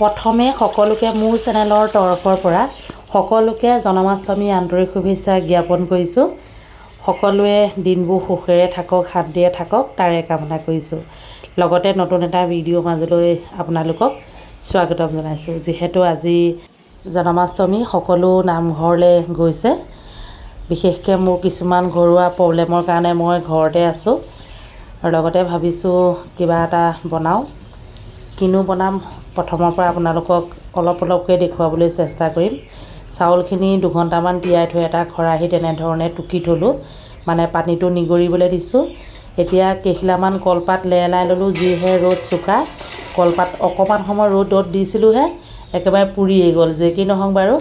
প্ৰথমে সকলোকে মোৰ চেনেলৰ তৰফৰ পৰা সকলোকে জন্মাষ্টমী আন্তৰিক শুভেচ্ছা জ্ঞাপন কৰিছোঁ। সকলোৱে দিনবোৰ সুখেৰে থাকক শান্তিৰে থাকক তাৰে কামনা কৰিছোঁ। লগতে নতুন এটা ভিডিঅ' মাজলৈ আপোনালোকক স্বাগতম জনাইছোঁ। যিহেতু আজি জন্মাষ্টমী সকলো নামঘৰলৈ গৈছে। বিশেষকৈ মোৰ কিছুমান ঘৰুৱা প্ৰব্লেমৰ কাৰণে মই ঘৰতে আছোঁ। লগতে ভাবিছোঁ কিবা এটা বনাওঁ। কিনো বনাম? প্ৰথমৰ পৰা আপোনালোকক অলপ অলপকৈ দেখুৱাবলৈ চেষ্টা কৰিম। চাউলখিনি দুঘণ্টামান তিয়াই থৈ এটা খৰাহীত এনেধৰণে টুকি থ'লোঁ। মানে পানীটো নিগৰিবলৈ দিছোঁ। এতিয়া কেইখিলামান কলপাত লেৰেলাই ল'লোঁ, যিহে ৰ'দ চোকা। কলপাত অকণমান সময় ৰ'দত দিছিলোঁহে, একেবাৰে পুৰিয়েই গ'ল, যে কি নহওক বাৰু।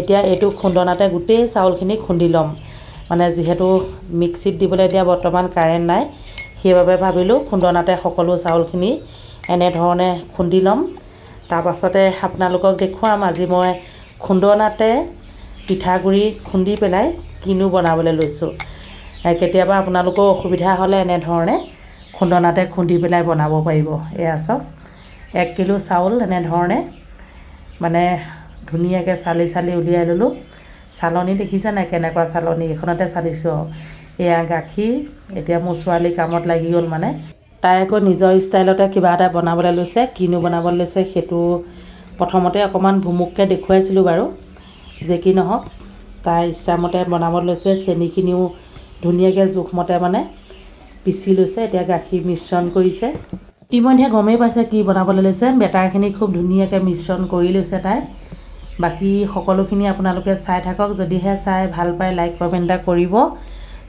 এতিয়া এইটো খুন্দনাতে গোটেই চাউলখিনি খুন্দি ল'ম। মানে যিহেতু মিক্সিত দিবলৈ এতিয়া বৰ্তমান কাৰেণ্ট নাই, সেইবাবে ভাবিলোঁ খুন্দনাতে সকলো চাউলখিনি এনেধৰণে খুন্দি ল'ম। তাৰপাছতে আপোনালোকক দেখুৱাম, আজি মই খুন্দনাতে পিঠাগুড়ি খুন্দি পেলাই কিনো বনাবলৈ লৈছোঁ। কেতিয়াবা আপোনালোকৰ অসুবিধা হ'লে এনেধৰণে খুন্দনাতে খুন্দি পেলাই বনাব পাৰিব। এয়া চাওক এক কিলো চাউল এনেধৰণে মানে ধুনীয়াকৈ চালি চালি উলিয়াই ল'লোঁ। চালনী দেখিছে নাই কেনেকুৱা চালনী? এইখনতে চালিছোঁ আৰু। এয়া গাখীৰ, এতিয়া মোৰ ছোৱালী কামত লাগি গ'ল মানে। তাই আকৌ নিজৰ ষ্টাইলতে কিবা এটা বনাবলৈ লৈছে কিনো বনাবলৈ লৈছে সেইটো প্ৰথমতে অকণমান ভুমুককৈ দেখুৱাইছিলোঁ বাৰু যে কি নহওক তাই ইচ্ছামতে বনাব লৈছে চেনিখিনিও ধুনীয়াকৈ জোখমতে মানে পিচি লৈছে এতিয়া গাখীৰ মিশ্ৰণ কৰিছে। ইতিমধ্যে গমেই পাইছে কি বনাবলৈ লৈছে বেটাৰখিনি খুব ধুনীয়াকৈ মিশ্ৰণ কৰি লৈছে তাই। বাকী সকলোখিনি আপোনালোকে চাই থাকক যদিহে চাই ভাল পায় লাইক কমেণ্ট এটা কৰিব।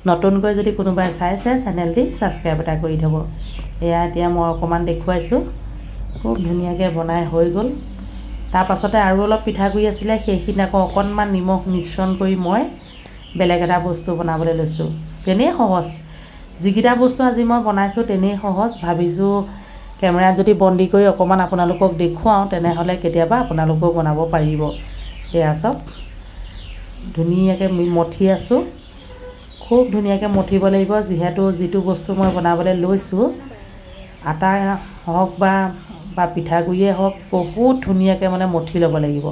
নতুনকৈ যদি কোনোবাই চাইছে চেনেলটি ছাবস্ক্ৰাইব এটা কৰি থ'ব। এয়া এতিয়া মই অকণমান দেখুৱাইছোঁ। খুব ধুনীয়াকৈ বনাই হৈ গ'ল। তাৰপাছতে আৰু অলপ পিঠাগুড়ি আছিলে সেইখিনি আকৌ অকণমান নিমখ মিশ্ৰণ কৰি মই বেলেগ এটা বস্তু বনাবলৈ লৈছোঁ। তেনেই সহজ। যিকেইটা বস্তু আজি মই বনাইছোঁ তেনেই সহজ। ভাবিছোঁ কেমেৰাত যদি বন্দী কৰি অকণমান আপোনালোকক দেখুৱাওঁ তেনেহ'লে কেতিয়াবা আপোনালোকেও বনাব পাৰিব। এয়া চাওক ধুনীয়াকৈ মঠি আছোঁ। খুব ধুনীয়াকৈ মঠিব লাগিব যিহেতু যিটো বস্তু মই বনাবলৈ লৈছোঁ আটা হওক বা বা পিঠাগুড়িয়ে হওক বহুত ধুনীয়াকৈ মানে মঠি ল'ব লাগিব।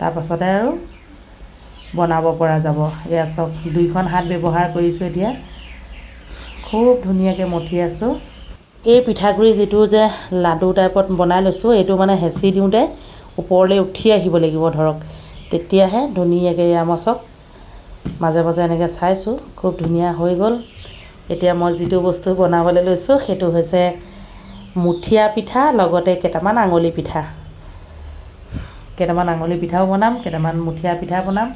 তাৰপাছতে আৰু বনাব পৰা যাব। এয়া চাওক দুইখন হাত ব্যৱহাৰ কৰিছোঁ এতিয়া। খুব ধুনীয়াকৈ মঠি আছোঁ। এই পিঠাগুড়ি যিটো যে লাডু টাইপত বনাই লৈছোঁ এইটো মানে হেঁচি দিওঁতে ওপৰলৈ উঠি আহিব লাগিব ধৰক। তেতিয়াহে ধুনীয়াকৈ এয়া মই চাওক মাজে মাজে এনেকৈ চাইছোঁ খুব ধুনীয়া হৈ গ'ল। এতিয়া মই যিটো বস্তু বনাবলৈ লৈছোঁ সেইটো হৈছে মুঠীয়া পিঠা লগতে কেইটামান আঙুলি পিঠা। কেইটামান আঙুলি পিঠাও বনাম কেইটামান মুঠীয়া পিঠা বনাম।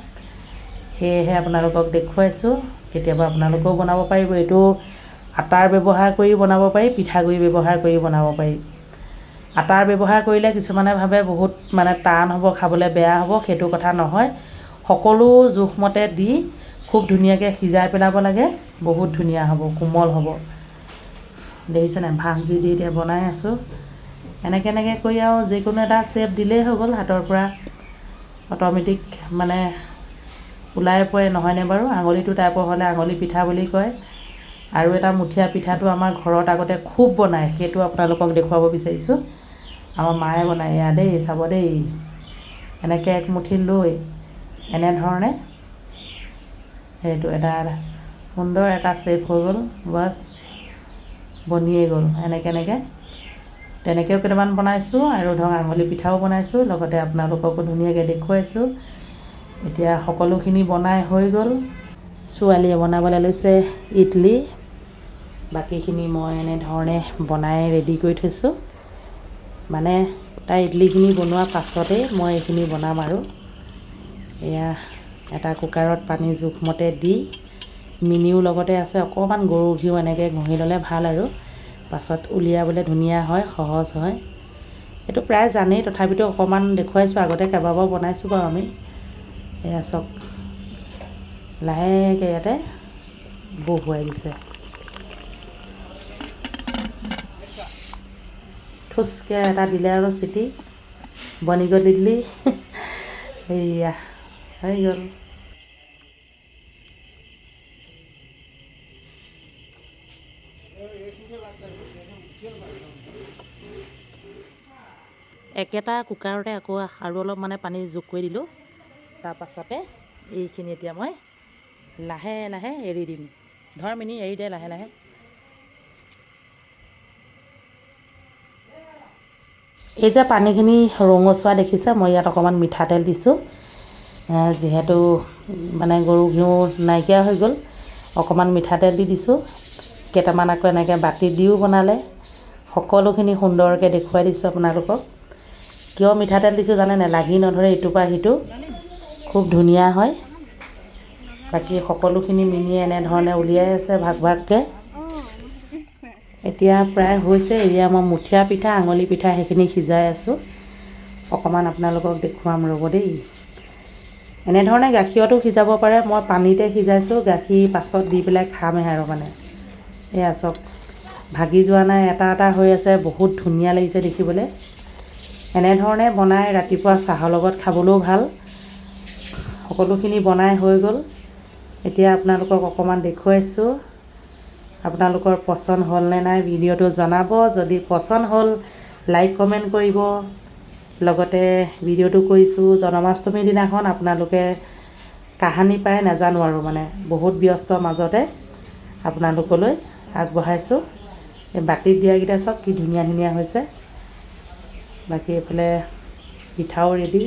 সেয়েহে আপোনালোকক দেখুৱাইছোঁ কেতিয়াবা আপোনালোকেও বনাব পাৰিব। এইটো আটাৰ ব্যৱহাৰ কৰি বনাব পাৰি পিঠাগুড়ি ব্যৱহাৰ কৰি বনাব পাৰি। আটাৰ ব্যৱহাৰ কৰিলে কিছুমানে ভাবে বহুত মানে টান হ'ব খাবলৈ বেয়া হ'ব সেইটো কথা নহয়। সকলো জোখমতে দি খুব ধুনীয়াকৈ সিজাই পেলাব লাগে। বহুত ধুনীয়া হ'ব কোমল হ'ব। দেখিছেনে ভাঁজি দি এতিয়া বনাই আছোঁ। এনেকৈ এনেকৈ কৰি আৰু যিকোনো এটা শ্বেপ দিলেই হৈ গ'ল হাতৰ পৰা। অট'মেটিক মানে ওলাই পৰে নহয়নে বাৰু? আঙুলিটো টাইপৰ হ'লে আঙুলি পিঠা বুলি কয়। আৰু এটা মুঠীয়া পিঠাটো আমাৰ ঘৰত আগতে খুব বনায় সেইটো আপোনালোকক দেখুৱাব বিচাৰিছোঁ। আমাৰ মায়ে বনায় এয়া দেই চাব দেই। এনেকৈ একমুঠি লৈ এনেধৰণে সেইটো এটা সুন্দৰ এটা শ্বেপ হৈ গ'ল বাছ বনিয়ে গ'ল। এনেকৈ এনেকৈ। তেনেকৈও কেইটামান বনাইছোঁ আৰু ধৰক আঙুলি পিঠাও বনাইছোঁ লগতে আপোনালোককো ধুনীয়াকৈ দেখুৱাইছোঁ। এতিয়া সকলোখিনি বনাই হৈ গ'ল। ছোৱালীয়ে বনাবলৈ লৈছে ইডলি। বাকীখিনি মই এনেধৰণে বনাই ৰেডি কৰি থৈছোঁ। মানে তাই ইডলিখিনি বনোৱাৰ পাছতেই মই এইখিনি বনাম আৰু। এয়া এটা কুকাৰত পানী জোখমতে দি মিনিও লগতে আছে অকণমান গৰু ঘিউ এনেকৈ ঘঁহি ল'লে ভাল আৰু। পাছত উলিয়াবলৈ ধুনীয়া হয় সহজ হয়। এইটো প্ৰায় জানেই তথাপিতো অকণমান দেখুৱাইছোঁ আগতে কেইবাবাৰো বনাইছোঁ বাৰু আমি। এয়া চাওক লাহেকৈ ইয়াতে বহুৱাই দিছে। থুচকৈ এটা দিলে আৰু চিটি বনি গ'ল ইডলি। সেয়া গ'ল একেটা কুকাৰতে আকৌ আৰু অলপ মানে পানী যোগ কৰি দিলোঁ। তাৰপাছতে এইখিনি এতিয়া মই লাহে লাহে এৰি দিম। ধৰ মিনি এৰি দে লাহে লাহে। এই যে পানীখিনি ৰঙচুৱা দেখিছে মই ইয়াত অকণমান মিঠাতেল দিছোঁ। যিহেতু মানে গৰু ঘিউ নাইকিয়া হৈ গ'ল অকণমান মিঠাতেল দি দিছোঁ। কেইটামান আকৌ এনেকৈ বাতিত দিও বনালে। সকলোখিনি সুন্দৰকৈ দেখুৱাই দিছোঁ আপোনালোকক। কিয় মিঠাতেল দিছোঁ জানে নাই লাগি নধৰে ইটোৰ পৰা সিটো। খুব ধুনীয়া হয়। বাকী সকলোখিনি মিনিয়ে এনেধৰণে উলিয়াই আছে ভাগ ভাগকৈ। এতিয়া প্ৰায় হৈছে এতিয়া মই মুঠীয়া পিঠা আঙুলি পিঠা সেইখিনি সিজাই আছোঁ। অকণমান আপোনালোকক দেখুৱাম ৰ'ব দেই। এনেধৰণে গাখীৰতো সিজাব পাৰে মই পানীতে সিজাইছোঁ গাখীৰ পাছত দি পেলাই খামহে আৰু মানে। এয়া চাওক ভাগি যোৱা নাই এটা এটা হৈ আছে বহুত ধুনীয়া লাগিছে দেখিবলৈ। এনেধৰণে বনাই ৰাতিপুৱা চাহৰ লগত খাবলৈও ভাল। সকলোখিনি বনাই হৈ গ'ল। এতিয়া আপোনালোকক অকণমান দেখুৱাইছোঁ। আপোনালোকৰ পচন্দ হ'লনে নাই ভিডিঅ'টো জনাব। যদি পচন্দ হ'ল লাইক কমেণ্ট কৰিব। লগতে ভিডিঅ'টো কৰিছোঁ জন্মাষ্টমীৰ দিনাখন আপোনালোকে কাহানী পাই নাজানো আৰু মানে বহুত ব্যস্ত মাজতে আপোনালোকলৈ আগবঢ়াইছোঁ। এই বাতিত দিয়াকেইটা চাওক কি ধুনীয়া ধুনীয়া হৈছে। বাকী এইফালে পিঠাও ৰেডি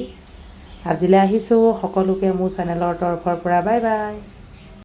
আজিলৈ আহিছোঁ সকলোকে মোৰ চেনেলৰ তৰফৰ পৰা বাই বাই।